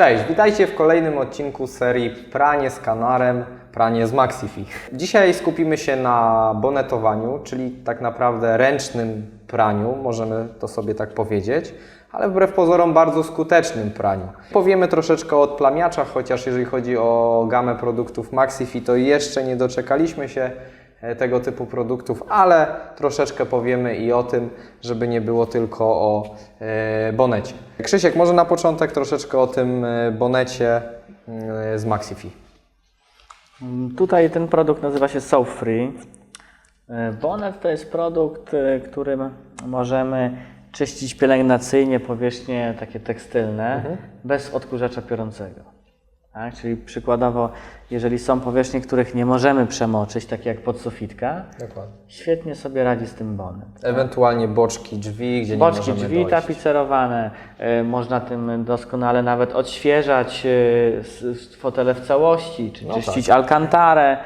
Cześć, witajcie w kolejnym odcinku serii Pranie z kanarem, pranie z Maxifi. Dzisiaj skupimy się na bonetowaniu, czyli tak naprawdę ręcznym praniu, możemy to sobie tak powiedzieć, ale wbrew pozorom bardzo skutecznym praniu. Powiemy troszeczkę o odplamiaczach, chociaż jeżeli chodzi o gamę produktów Maxifi, to jeszcze nie doczekaliśmy się tego typu produktów, ale troszeczkę powiemy i o tym, żeby nie było tylko o e, bonecie. Krzysiek, może na początek troszeczkę o tym e, bonecie e, z Maxifi. Mm, Tutaj ten produkt nazywa się So Free. E, Bonnet to jest produkt, e, którym możemy czyścić pielęgnacyjnie powierzchnie takie tekstylne bez odkurzacza piorącego. Tak? Czyli przykładowo, jeżeli są powierzchnie, których nie możemy przemoczyć, takie jak podsufitka, Dokładnie. świetnie sobie radzi z tym bonnet. Ewentualnie boczki drzwi, gdzie nie Boczki możemy drzwi dojść. tapicerowane, y, można tym doskonale nawet odświeżać y, fotele w całości, czy No czyścić alkantarę,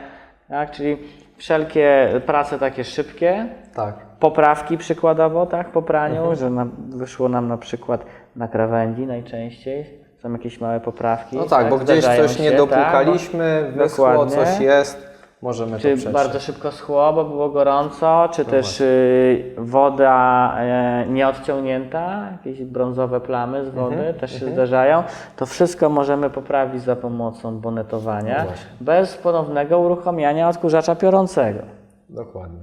tak? czyli wszelkie prace takie szybkie, Tak. poprawki przykładowo tak, po praniu, Mhm. że nam, wyszło nam na przykład na krawędzi najczęściej, są jakieś małe poprawki. No tak, bo gdzieś zdarzają coś nie się, dopłukaliśmy, tak, wyschło, dokładnie. coś jest, możemy Czy to przetrzeć. bardzo szybko schło, bo było gorąco, No czy też y, woda e, nieodciągnięta, jakieś brązowe plamy z wody Mhm, też się zdarzają. To wszystko możemy poprawić za pomocą bonetowania, No właśnie. bez ponownego uruchamiania odkurzacza piorącego. Dokładnie.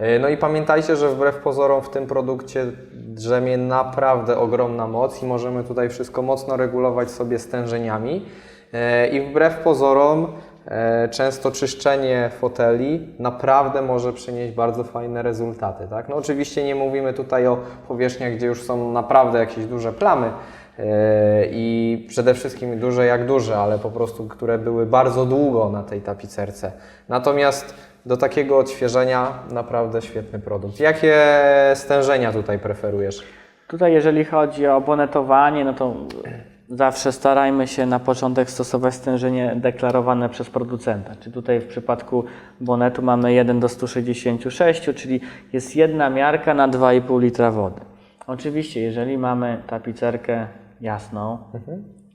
E, No i pamiętajcie, że wbrew pozorom w tym produkcie drzemie naprawdę ogromna moc i możemy tutaj wszystko mocno regulować sobie stężeniami. E, I wbrew pozorom e, często czyszczenie foteli naprawdę może przynieść bardzo fajne rezultaty. Tak? No oczywiście nie mówimy tutaj o powierzchniach, gdzie już są naprawdę jakieś duże plamy, i przede wszystkim duże jak duże, ale po prostu, które były bardzo długo na tej tapicerce. Natomiast do takiego odświeżenia naprawdę świetny produkt. Jakie stężenia tutaj preferujesz? Tutaj jeżeli chodzi o bonetowanie, no to zawsze starajmy się na początek stosować stężenie deklarowane przez producenta. Czy tutaj w przypadku bonetu mamy 1 do 166, czyli jest jedna miarka na 2,5 litra wody. Oczywiście, jeżeli mamy tapicerkę jasną,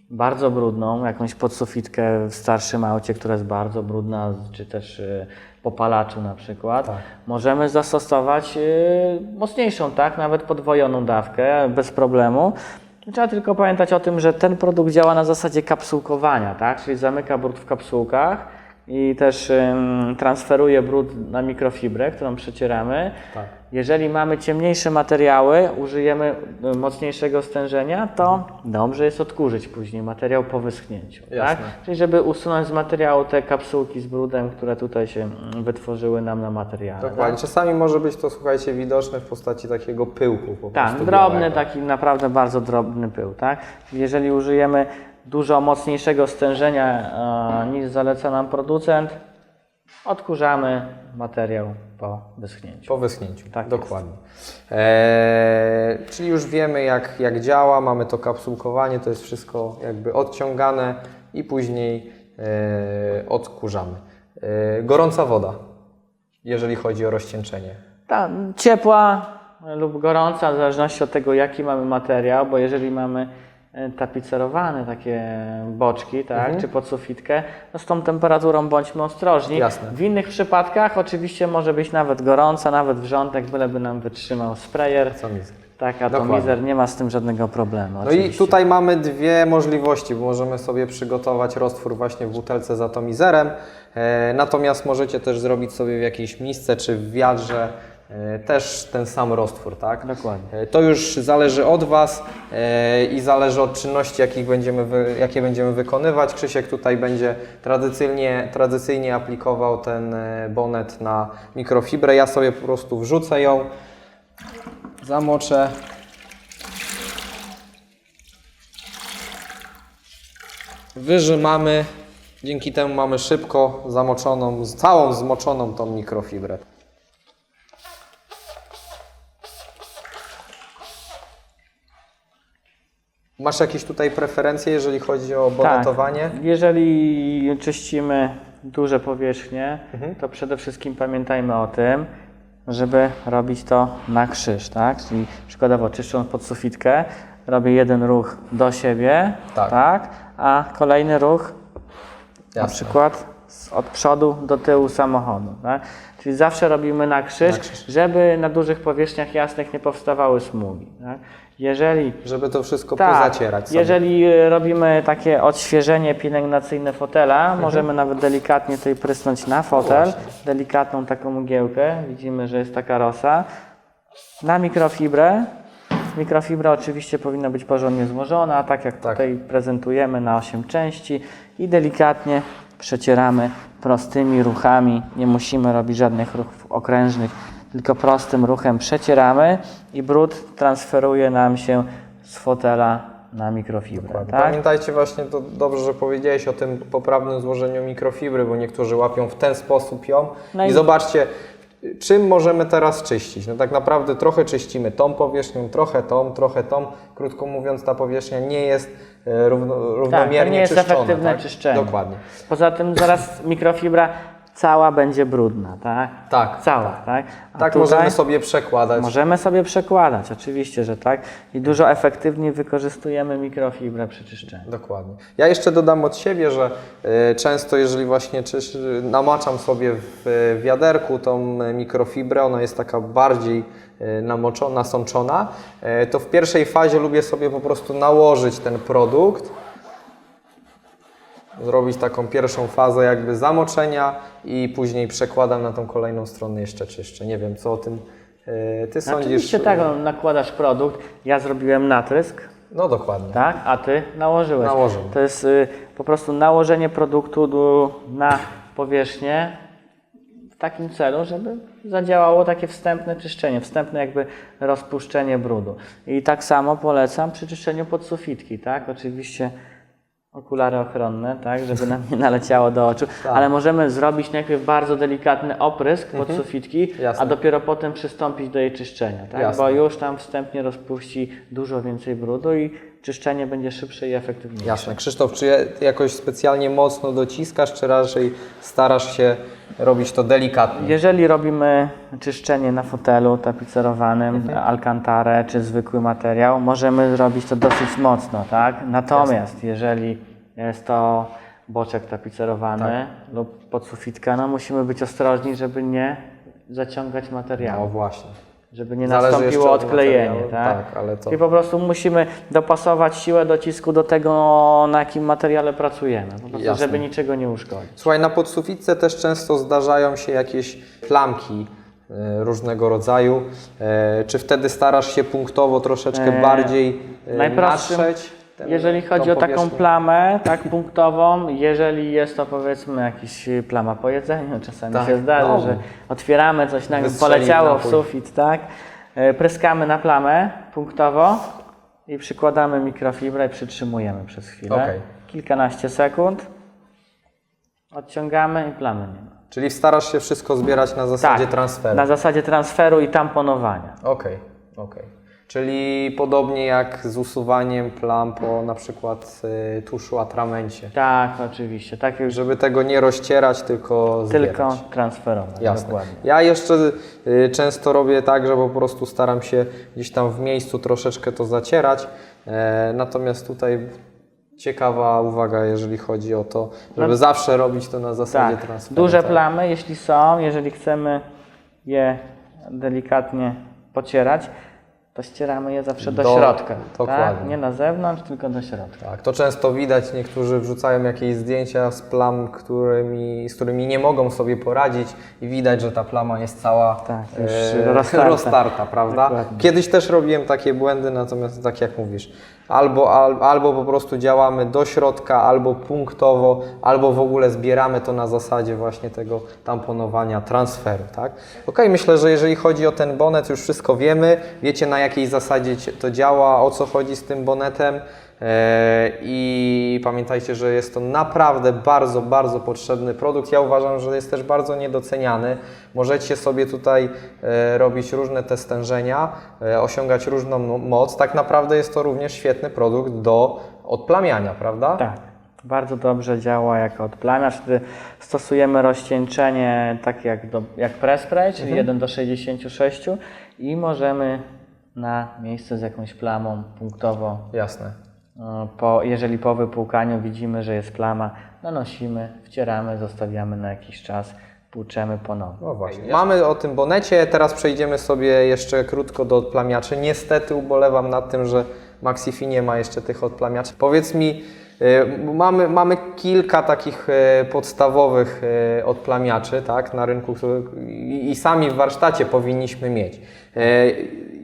bardzo brudną, jakąś podsufitkę w starszym aucie, która jest bardzo brudna, czy też y, popalaczu na przykład, Tak. możemy zastosować y, mocniejszą, tak, nawet podwojoną dawkę bez problemu. Trzeba tylko pamiętać o tym, że ten produkt działa na zasadzie kapsułkowania, tak, czyli zamyka brud w kapsułkach i też transferuje brud na mikrofibrę, którą przecieramy. Tak. Jeżeli mamy ciemniejsze materiały, użyjemy y, mocniejszego stężenia, to dobrze jest odkurzyć później materiał po wyschnięciu. Tak? Czyli żeby usunąć z materiału te kapsułki z brudem, które tutaj się mm, wytworzyły nam na materiale. Dokładnie. Czasami może być to, słuchajcie, widoczne w postaci takiego pyłku po Tak, drobny, białego. taki naprawdę bardzo drobny pył. Tak? Jeżeli użyjemy dużo mocniejszego stężenia e, niż zaleca nam producent, odkurzamy materiał po wyschnięciu. Po wyschnięciu, Tak dokładnie. Eee, czyli już wiemy jak, jak działa, mamy to kapsułkowanie, to jest wszystko jakby odciągane i później e, odkurzamy. E, gorąca woda, jeżeli chodzi o rozcieńczenie. Ta, ciepła lub gorąca, w zależności od tego, jaki mamy materiał, bo jeżeli mamy tapicerowane takie boczki, tak, Mhm. czy podsufitkę, no z tą temperaturą bądźmy ostrożni. Jasne. W innych przypadkach oczywiście może być nawet gorąca, nawet wrzątek, byleby nam wytrzymał sprayer. Co Tak, Dokładnie. atomizer, nie ma z tym żadnego problemu. No i oczywiście. tutaj mamy dwie możliwości, bo możemy sobie przygotować roztwór właśnie w butelce z atomizerem, e, natomiast możecie też zrobić sobie w jakiejś misce czy w wiadrze e, też ten sam roztwór, tak? Dokładnie. E, To już zależy od Was e, i zależy od czynności, jakich będziemy jakie będziemy wykonywać. Krzysiek tutaj będzie tradycyjnie, tradycyjnie aplikował ten e, bonet na mikrofibrę. Ja sobie po prostu wrzucę ją, zamoczę. Wyrzymamy. Dzięki temu mamy szybko zamoczoną, całą zmoczoną tą mikrofibrę. Masz jakieś tutaj preferencje, jeżeli chodzi o bonetowanie? Tak. Jeżeli czyścimy duże powierzchnie, Mhm. to przede wszystkim pamiętajmy o tym, żeby robić to na krzyż, tak? Czyli przykładowo czyszcząc pod sufitkę, robię jeden ruch do siebie, Tak. tak a kolejny ruch na Jasne. przykład z- od przodu do tyłu samochodu. Tak? Czyli zawsze robimy na krzyż, Na krzyż. żeby na dużych powierzchniach jasnych nie powstawały smugi. Tak? Jeżeli Żeby to wszystko tak, pozacierać sobie. jeżeli e, robimy takie odświeżenie pielęgnacyjne fotela, Mhm. możemy nawet delikatnie tutaj prysnąć na fotel, właśnie. delikatną taką mgiełkę, widzimy, że jest taka rosa, na mikrofibrę. Mikrofibra oczywiście powinna być porządnie złożona, tak jak Tak. tutaj prezentujemy na 8 części i delikatnie przecieramy prostymi ruchami. Nie musimy robić żadnych ruchów okrężnych, tylko prostym ruchem przecieramy i brud transferuje nam się z fotela na mikrofibrę. Tak? Pamiętajcie właśnie, to dobrze, że powiedziałeś o tym poprawnym złożeniu mikrofibry, bo niektórzy łapią w ten sposób ją. No I i- zobaczcie, czym możemy teraz czyścić. No tak naprawdę trochę czyścimy tą powierzchnią, trochę tą, trochę tą. Krótko mówiąc, ta powierzchnia nie jest e, równo, równomiernie Tak, nie jest czyszczona. efektywne tak? czyszczenie. Dokładnie. Poza tym zaraz mikrofibra cała będzie brudna, tak? Tak, Cała, tak? Tak tutaj możemy sobie przekładać. Możemy sobie przekładać, oczywiście, że tak. I dużo efektywniej wykorzystujemy mikrofibrę przy czyszczeniu. Dokładnie. Ja jeszcze dodam od siebie, że e, często jeżeli właśnie czysz, namaczam sobie w e, wiaderku tą mikrofibrę, ona jest taka bardziej namoczona, nasączona, to w pierwszej fazie lubię sobie po prostu nałożyć ten produkt, zrobić taką pierwszą fazę jakby zamoczenia i później przekładam na tą kolejną stronę jeszcze czyszczę. Nie wiem, co o tym e, Ty sądzisz? Oczywiście tak, no, nakładasz produkt, ja zrobiłem natrysk, No dokładnie. tak, a ty nałożyłeś. Nałożyłem. To jest y, po prostu nałożenie produktu do, na powierzchnię w takim celu, żeby zadziałało takie wstępne czyszczenie, wstępne jakby rozpuszczenie brudu. I tak samo polecam przy czyszczeniu podsufitki, tak? Oczywiście okulary ochronne, tak, żeby nam nie naleciało do oczu, ale możemy zrobić najpierw bardzo delikatny oprysk podsufitki, Jasne. a dopiero potem przystąpić do jej czyszczenia, tak? Jasne. Bo już tam wstępnie rozpuści dużo więcej brudu i czyszczenie będzie szybsze i efektywniejsze. Jasne. Krzysztof, czy jakoś specjalnie mocno dociskasz, czy raczej starasz się robić to delikatnie? Jeżeli robimy czyszczenie na fotelu tapicerowanym, Mhm. alkantarę czy zwykły materiał, możemy zrobić to dosyć mocno, tak? Natomiast jeżeli jest to boczek tapicerowany Tak. lub podsufitka, no musimy być ostrożni, żeby nie zaciągać materiału, No właśnie. Żeby nie Zależy nastąpiło od odklejenie, materiału, tak? tak, ale to- I po prostu musimy dopasować siłę docisku do tego, na jakim materiale pracujemy, po prostu, Jasne. żeby niczego nie uszkodzić. Słuchaj, na podsufitce też często zdarzają się jakieś plamki e, różnego rodzaju. E, Czy wtedy starasz się punktowo troszeczkę Eee, bardziej e, najprostszym- natrzeć? Ten- Jeżeli chodzi o taką plamę, tak punktową, jeżeli jest to powiedzmy jakaś plama po jedzeniu, czasami Tak, się zdarza, no. że otwieramy coś, nagle poleciało w sufit, tak? E, Pryskamy na plamę punktowo i przykładamy mikrofibrę i przytrzymujemy przez chwilę. Okej. Kilkanaście sekund. Odciągamy i plamy nie ma. Czyli starasz się wszystko zbierać na zasadzie transferu. na zasadzie transferu i tamponowania. Okej, okej. Czyli podobnie jak z usuwaniem plam po na przykład e, tuszu atramencie. Tak, oczywiście. Tak już Żeby tego nie rozcierać, tylko zbierać. tylko transferować. Jasne. Dokładnie. Ja jeszcze y, często robię tak, że po prostu staram się gdzieś tam w miejscu troszeczkę to zacierać. E, natomiast tutaj ciekawa uwaga, jeżeli chodzi o to, żeby zawsze robić to na zasadzie Tak, transferu. duże tak. plamy, jeśli są, jeżeli chcemy je delikatnie pocierać, to ścieramy je zawsze do, Do- środka. dokładnie. Tak? Nie na zewnątrz, tylko do środka. Tak, to często widać, niektórzy wrzucają jakieś zdjęcia z plam, którymi, z którymi nie mogą sobie poradzić i widać, że ta plama jest cała Tak, już e, roztarta. roztarta, prawda? Dokładnie. Kiedyś też robiłem takie błędy, natomiast tak jak mówisz, albo, al, albo po prostu działamy do środka, albo punktowo, albo w ogóle zbieramy to na zasadzie właśnie tego tamponowania, transferu, tak? Okej, myślę, że jeżeli chodzi o ten bonet, już wszystko wiemy, wiecie na jakiej zasadzie to działa, o co chodzi z tym bonetem. E, I pamiętajcie, że jest to naprawdę bardzo, bardzo potrzebny produkt. Ja uważam, że jest też bardzo niedoceniany. Możecie sobie tutaj e, robić różne te stężenia, e, osiągać różną mo- moc. Tak naprawdę jest to również świetny produkt do odplamiania, prawda? Tak. Bardzo dobrze działa jako odplamiacz. Wtedy stosujemy rozcieńczenie takie jak, do, jak press spray, czyli Mhm. 1 do 66 i możemy na miejsce z jakąś plamą punktowo. Jasne. E, Po, jeżeli po wypłukaniu widzimy, że jest plama, nanosimy, wcieramy, zostawiamy na jakiś czas, płuczemy ponownie. No właśnie. Mamy o tym bonecie, teraz przejdziemy sobie jeszcze krótko do odplamiaczy. Niestety ubolewam nad tym, że Maxifi nie ma jeszcze tych odplamiaczy. Powiedz mi, y, mamy, mamy kilka takich y, podstawowych y, odplamiaczy tak, na rynku i, sami w warsztacie powinniśmy mieć.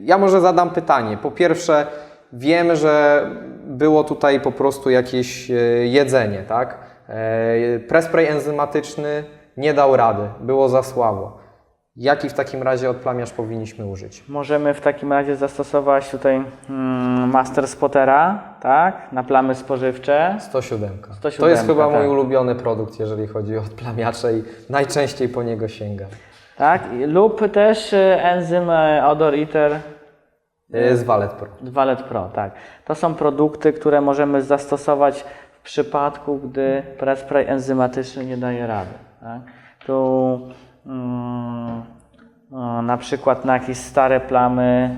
Ja może zadam pytanie. Po pierwsze, wiemy, że było tutaj po prostu jakieś y, jedzenie, tak? E, Prespray enzymatyczny nie dał rady, było za słabo. Jaki w takim razie odplamiacz powinniśmy użyć? Możemy w takim razie zastosować tutaj mm, Master Spottera, tak, na plamy spożywcze. 107. to 107, jest chyba mój tak. ulubiony produkt, jeżeli chodzi o odplamiacze i najczęściej po niego sięgam. Tak, lub też y, enzym Odor Eater E, Z Valet Pro. Valet Pro, tak. To są produkty, które możemy zastosować w przypadku, gdy prespray enzymatyczny nie daje rady. Tak? Tu mm, na przykład na jakieś stare plamy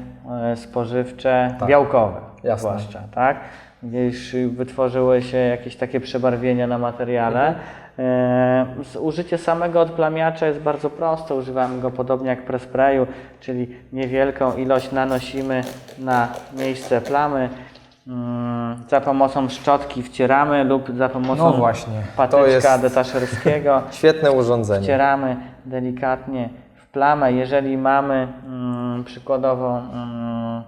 e, spożywcze, białkowe Jasne. zwłaszcza, tak? Gdzieś wytworzyły się jakieś takie przebarwienia na materiale. E, Użycie samego odplamiacza jest bardzo proste. Używamy go podobnie jak presprayu, czyli niewielką ilość nanosimy na miejsce plamy. Mm, Za pomocą szczotki wcieramy lub za pomocą No właśnie, patyczka detaszerskiego Świetne urządzenie. wcieramy delikatnie w plamę. Jeżeli mamy mm, przykładowo mm,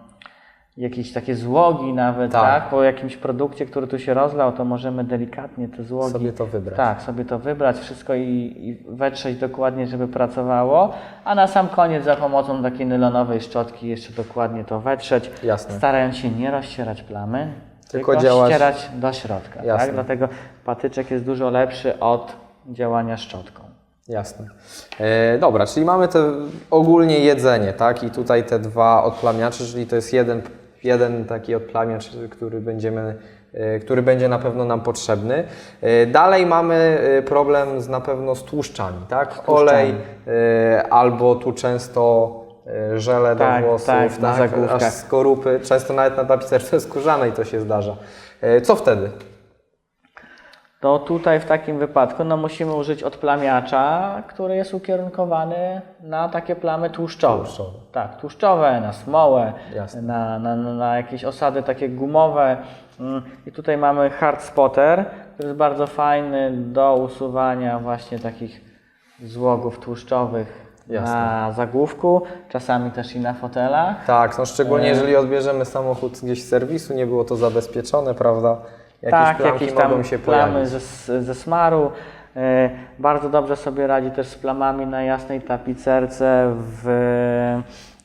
jakieś takie złogi nawet, Tak. tak. po jakimś produkcie, który tu się rozlał, to możemy delikatnie te złogi Sobie to wybrać. tak, sobie to wybrać, wszystko i, i wetrzeć dokładnie, żeby pracowało, a na sam koniec za pomocą takiej nylonowej szczotki jeszcze dokładnie to wetrzeć, Jasne. starając się nie rozcierać plamy, Tylko tylko, działać- ścierać do środka. Jasne. Tak? Dlatego patyczek jest dużo lepszy od działania szczotką. Jasne. E, dobra, czyli mamy te ogólnie jedzenie, tak? I tutaj te dwa odplamiacze, czyli to jest jeden, jeden taki odplamiacz, który będziemy, e, który będzie na pewno nam potrzebny. E, dalej mamy e, problem z na pewno z tłuszczami, tak? tłuszczami. Olej albo tu często żele Tak, do włosów, tak, zagłówkach. aż skorupy, często nawet na tapicerce skórzanej to się zdarza. Co wtedy? To tutaj w takim wypadku no, musimy użyć odplamiacza, który jest ukierunkowany na takie plamy tłuszczowe. Tłuszczowe. Tak, tłuszczowe, na smołę, na, na- na jakieś osady takie gumowe. Mm, I tutaj mamy hard spotter, który jest bardzo fajny do usuwania właśnie takich złogów tłuszczowych Jasne. na zagłówku, czasami też i na fotelach. Tak, no szczególnie E. jeżeli odbierzemy samochód gdzieś z serwisu, nie było to zabezpieczone, prawda? Jakieś tak, jakieś tam się plamy ze, ze smaru. E, Bardzo dobrze sobie radzi też z plamami na jasnej tapicerce w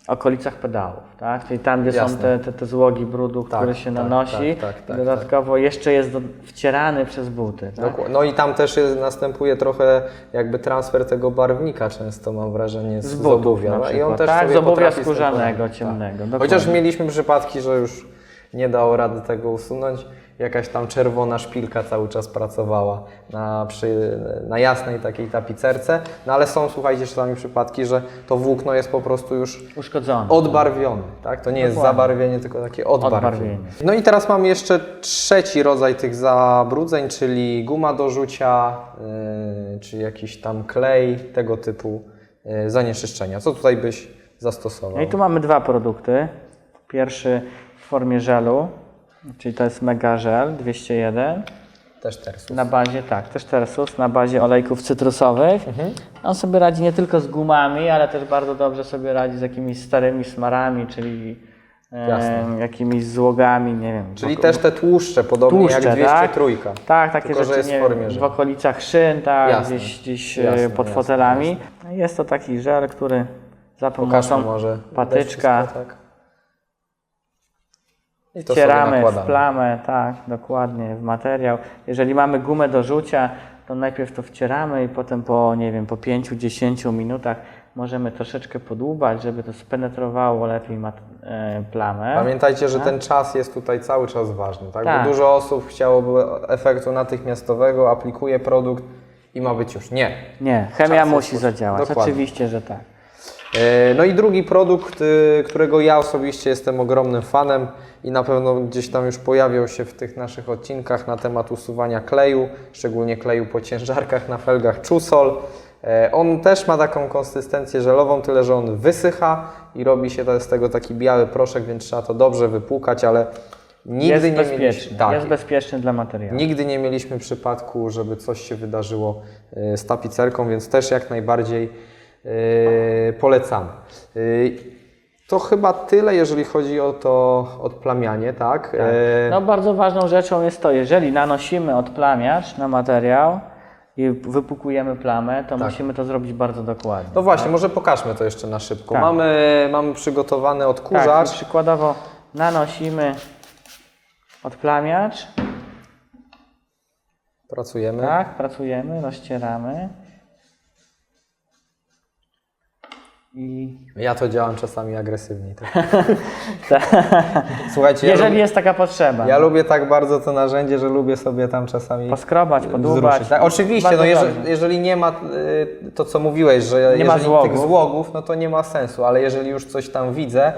okolicach pedałów, tak? Czyli tam, gdzie są Jasne. te, te, te złogi brudu, Tak, które się tak, nanosi. tak, tak, tak, Dodatkowo jeszcze jest do, wcierany przez buty. Tak? No i tam też jest, następuje trochę jakby transfer tego barwnika często mam wrażenie z, Z z butów obuwia. no I on przykład, też tak, z obuwia skórzanego, ciemnego, Tak. Chociaż mieliśmy przypadki, że już nie dało rady tego usunąć. Jakaś tam czerwona szpilka cały czas pracowała na, przy, na jasnej takiej tapicerce. No ale są, słuchajcie, czasami przypadki, że to włókno jest po prostu już Uszkodzony. Odbarwiony, tak? To nie jest Dokładnie. zabarwienie, tylko takie odbarwienie. Odbarwienie. No i teraz mamy jeszcze trzeci rodzaj tych zabrudzeń, czyli guma do rzucia, yy, czy jakiś tam klej, tego typu yy, zanieczyszczenia. Co tutaj byś zastosował? No i tu mamy dwa produkty. Pierwszy w formie żelu, czyli to jest Mega Żel 201. Też tersus. Na bazie, tak, też tersus, na bazie olejków cytrusowych. On sobie radzi nie tylko z gumami, ale też bardzo dobrze sobie radzi z jakimiś starymi smarami, czyli Jasne. e, jakimiś złogami, nie wiem. Czyli też te tłuszcze, podobnie Tłuszcze, jak 203. tak? Tak, takie Tylko, że rzeczy jest w nie wiem, w okolicach szyn, tak, Jasne. gdzieś, gdzieś Jasne, e, pod jasne, fotelami. Jest to taki żel, który za Pokażmy pomocą może. patyczka Wszystko, tak. I to sobie Wcieramy w plamę, tak, dokładnie, w materiał. Jeżeli mamy gumę do rzucia, to najpierw to wcieramy i potem po, nie wiem, po 5-10 minutach możemy troszeczkę podłubać, żeby to spenetrowało lepiej e, plamę. Pamiętajcie, że ten czas jest tutaj cały czas ważny, tak? Tak. Bo dużo osób chciałoby efektu natychmiastowego, aplikuje produkt i ma być już. Nie. Nie, chemia Czas musi zadziałać, Dokładnie. oczywiście, że tak. E, No i drugi produkt, y, którego ja osobiście jestem ogromnym fanem i na pewno gdzieś tam już pojawiał się w tych naszych odcinkach na temat usuwania kleju, szczególnie kleju po ciężarkach na felgach Chusol. E, On też ma taką konsystencję żelową, tyle że on wysycha i robi się z tego taki biały proszek, więc trzeba to dobrze wypłukać, ale nigdy jest nie bezpieczny. mieliśmy... Tak, Jest bezpieczny dla materiału. Nigdy nie mieliśmy przypadku, żeby coś się wydarzyło y, z tapicerką, więc też jak najbardziej polecamy. Y, To chyba tyle, jeżeli chodzi o to odplamianie, tak? Tak. Y, No bardzo ważną rzeczą jest to, jeżeli nanosimy odplamiacz na materiał i wypukujemy plamę, to Tak. musimy to zrobić bardzo dokładnie. No właśnie, może pokażmy to jeszcze na szybko. Tak. Mamy, mamy przygotowany tak, odkurzacz. i przykładowo nanosimy odplamiacz, Pracujemy. tak, pracujemy, rozcieramy i Ja to działam czasami agresywniej. Tak. tak. Słuchajcie, ja, jeżeli lubię, jest taka potrzeba, ja lubię tak bardzo to narzędzie, że lubię sobie tam czasami poskrobać, podłubać. wzruszyć. Tak, oczywiście, no jeżeli, jeżeli nie ma y, to, co mówiłeś, że Nie ma złogów. tych złogów, no to nie ma sensu, ale jeżeli już coś tam widzę,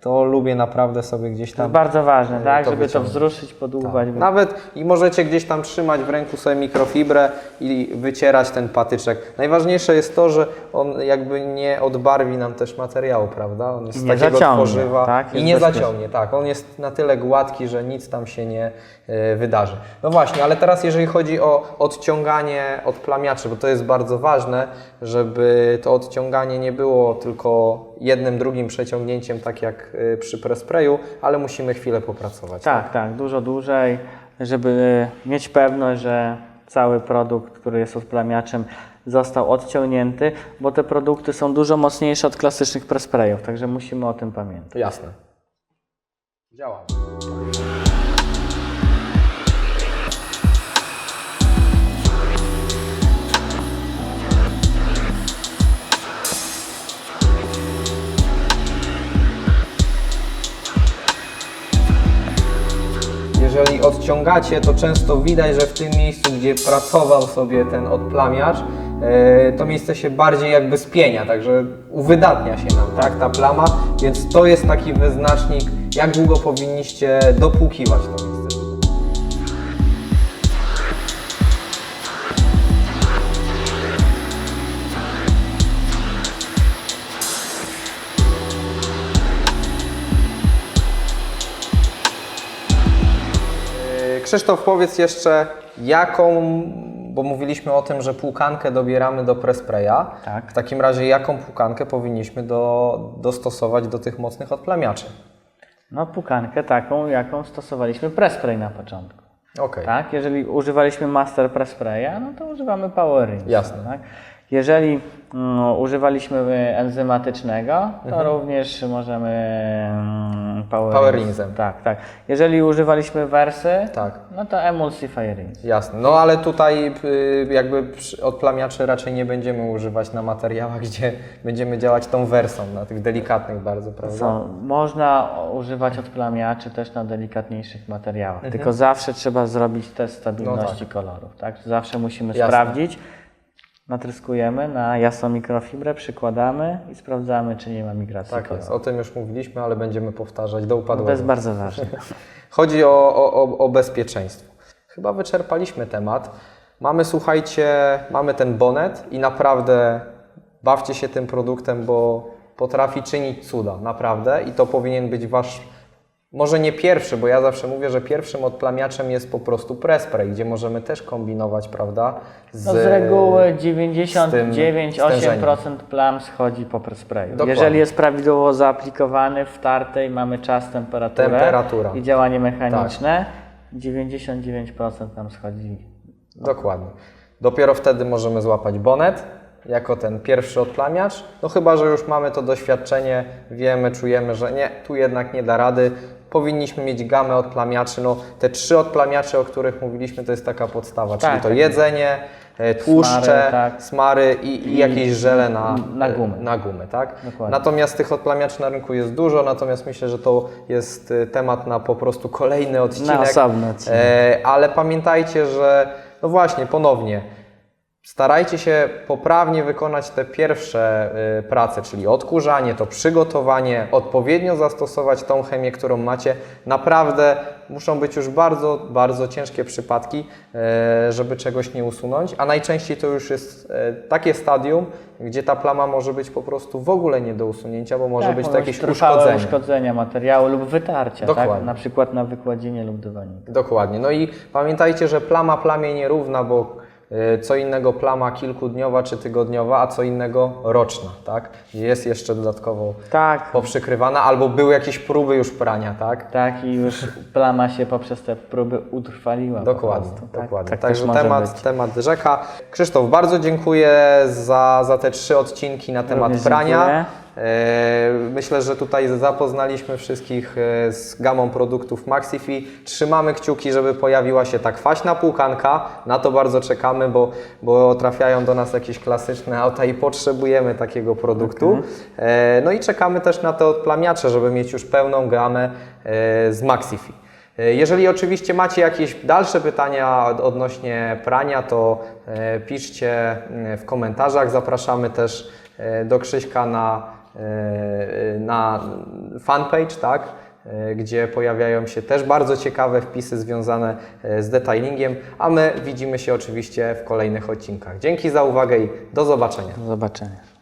to lubię naprawdę sobie gdzieś To tam jest bardzo ważne, tak, to żeby to wyciągnąć. wzruszyć, podłubać. Nawet i możecie gdzieś tam trzymać w ręku sobie mikrofibrę i wycierać ten patyczek. Najważniejsze jest to, że on jakby nie odbarwi nam też materiału, prawda? On jest nie takiego tworzywa tak? i nie zaciągnie, tak. On jest na tyle gładki, że nic tam się nie e, wydarzy. No właśnie, ale teraz jeżeli chodzi o odciąganie odplamiaczy, bo to jest bardzo ważne, żeby to odciąganie nie było tylko jednym, drugim przeciągnięciem, tak jak e, przy presprayu, ale musimy chwilę popracować. Tak, tak, dużo dłużej, żeby mieć pewność, że cały produkt, który jest odplamiaczem, został odciągnięty, bo te produkty są dużo mocniejsze od klasycznych presprayów, także musimy o tym pamiętać. Jasne. Działa. Jeżeli odciągacie, to często widać, że w tym miejscu, gdzie pracował sobie ten odplamiacz, e, to miejsce się bardziej jakby spienia, także uwydatnia się nam tak, ta plama, więc to jest taki wyznacznik, jak długo powinniście dopłukiwać to miejsce. Krzysztof, powiedz jeszcze, jaką, bo mówiliśmy o tym, że płukankę dobieramy do prespraya. Tak. W takim razie, jaką płukankę powinniśmy do, dostosować do tych mocnych odplamiaczy? No pukankę taką, jaką stosowaliśmy prespray na początku. Okej. Tak? Jeżeli używaliśmy Master Press Spraya, no to używamy Power Rinse. Jasne. Tak? Jeżeli mm, używaliśmy enzymatycznego, to również możemy mm, Power, Mhm. Power Rinse. Rinsem. Tak, tak. Jeżeli używaliśmy Wersy, Tak. no to Emulsify Rinse. Jasne. No ale tutaj y, jakby odplamiaczy raczej nie będziemy używać na materiałach, gdzie będziemy działać tą wersą, na tych delikatnych bardzo, prawda? Co, można używać odplamiaczy też na delikatniejszych materiałach, Mhm. tylko zawsze trzeba zrobić test stabilności No kolorów. Tak? Zawsze musimy Jasne. sprawdzić. Natryskujemy na jasną mikrofibrę, przykładamy i sprawdzamy, czy nie ma migracji Tak jest. O tym już mówiliśmy, ale będziemy powtarzać do To upadłego. jest bardzo ważne. Chodzi o, o, o, o bezpieczeństwo. Chyba wyczerpaliśmy temat. Mamy, słuchajcie, mamy ten bonet i naprawdę bawcie się tym produktem, bo potrafi czynić cuda, naprawdę. I to powinien być wasz, może nie pierwszy, bo ja zawsze mówię, że pierwszym odplamiaczem jest po prostu prespray, gdzie możemy też kombinować, prawda? No z reguły 99-8% stężeniem. plam schodzi po sprayu. Dokładnie. Jeżeli jest prawidłowo zaaplikowany, wtarty i mamy czas, temperaturę Temperatura. i działanie mechaniczne, 99% nam schodzi. Dokładnie. Dopiero wtedy możemy złapać bonet jako ten pierwszy odplamiacz. No chyba, że już mamy to doświadczenie, wiemy, czujemy, że nie, tu jednak nie da rady. Powinniśmy mieć gamę odplamiaczy. No, te trzy odplamiacze, o których mówiliśmy, to jest taka podstawa, czyli Tak, to tak. jedzenie, e, tłuszcze, Smary, tak. smary i, i jakieś żele na, na gumy. e, Na gumy tak? Dokładnie. Natomiast tych odplamiaczy na rynku jest dużo, natomiast myślę, że to jest e, temat na po prostu kolejny odcinek. Na osobny odcinek. Ale pamiętajcie, że no właśnie, ponownie, Starajcie się poprawnie wykonać te pierwsze y, prace, czyli odkurzanie, to przygotowanie, odpowiednio zastosować tą chemię, którą macie. Naprawdę muszą być już bardzo, bardzo ciężkie przypadki, y, żeby czegoś nie usunąć, a najczęściej to już jest y, takie stadium, gdzie ta plama może być po prostu w ogóle nie do usunięcia, bo może Tak, być to jakieś uszkodzenie. uszkodzenia materiału lub wytarcia, tak? Dokładnie. na przykład na wykładzinie lub dywanie. Dokładnie. No i pamiętajcie, że plama plamie nierówna, bo co innego plama kilkudniowa czy tygodniowa, a co innego roczna, tak? Jest jeszcze dodatkowo Tak, poprzykrywana, albo były jakieś próby już prania, tak? tak i już plama się poprzez te próby utrwaliła. Dokładnie, prostu. Tak, dokładnie. Tak, Także temat, być. temat rzeka. Krzysztof, bardzo dziękuję za, za te trzy odcinki na temat Również prania. dziękuję. E, Myślę, że tutaj zapoznaliśmy wszystkich e, z gamą produktów Maxifi. Trzymamy kciuki, żeby pojawiła się ta kwaśna płukanka. Na to bardzo czekamy, bo, bo trafiają do nas jakieś klasyczne auta i potrzebujemy takiego produktu. E, No i czekamy też na te odplamiacze, żeby mieć już pełną gamę z Maxifi. Jeżeli oczywiście macie jakieś dalsze pytania od- odnośnie prania, to piszcie mm, w komentarzach. Zapraszamy też do Krzyśka na, na fanpage, tak? e, gdzie pojawiają się też bardzo ciekawe wpisy związane e, z detailingiem, a my widzimy się oczywiście w kolejnych odcinkach. Dzięki za uwagę i do zobaczenia. Do zobaczenia.